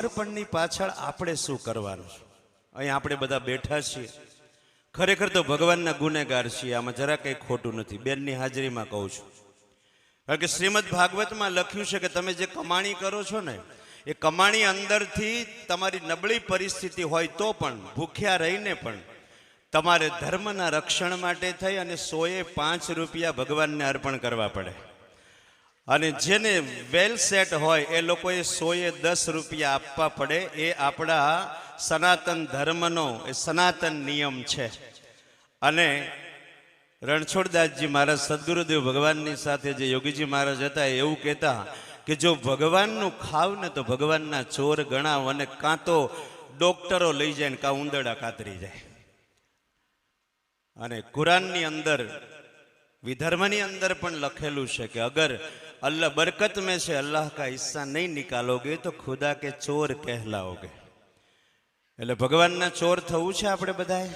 સમર્પણની પાછળ આપણે શું કરવાનું છે? અહીં આપણે બધા બેઠા છીએ. ખરેખર તો ભગવાનના ગુનેગાર છીએ. આમાં જરા કંઈ ખોટું નથી. બેનની હાજરીમાં કહું છું. કારણ કે શ્રીમદ ભાગવતમાં લખ્યું છે કે તમે જે કમાણી કરો છો ને, એ કમાણી અંદરથી તમારી નબળી પરિસ્થિતિ હોય તો પણ, ભૂખ્યા રહીને પણ, તમારે ધર્મના રક્ષણ માટે થઈ અને સોએ પાંચ રૂપિયા ભગવાનને અર્પણ કરવા પડે. અને જેને વેલ સેટ હોય એ લોકોએ સોએ દસ રૂપિયા આપવા પડે. એ આપણા સનાતન ધર્મનો, એ સનાતન નિયમ છે. અને રણછોડદાસજી મહારાજ સદગુરુદેવ ભગવાનની સાથે જે યોગીજી મહારાજ હતા એવું કહેતા કે જો ભગવાનનું ખાવ ને તો ભગવાનના ચોર ગણાવ અને કાં તો ડોક્ટરો લઈ જાય ને કાં ઉંદરડા કાતરી જાય. અને કુરાનની અંદર, વિધર્મની અંદર પણ લખેલું છે કે અગર અલ્લાહ બરકત में से अल्लाह का हिस्सा नहीं निकालोगे तो खुदा के ચોર કહેલાઓગે એટલે ભગવાનના ચોર થવું છે આપણે બધાએ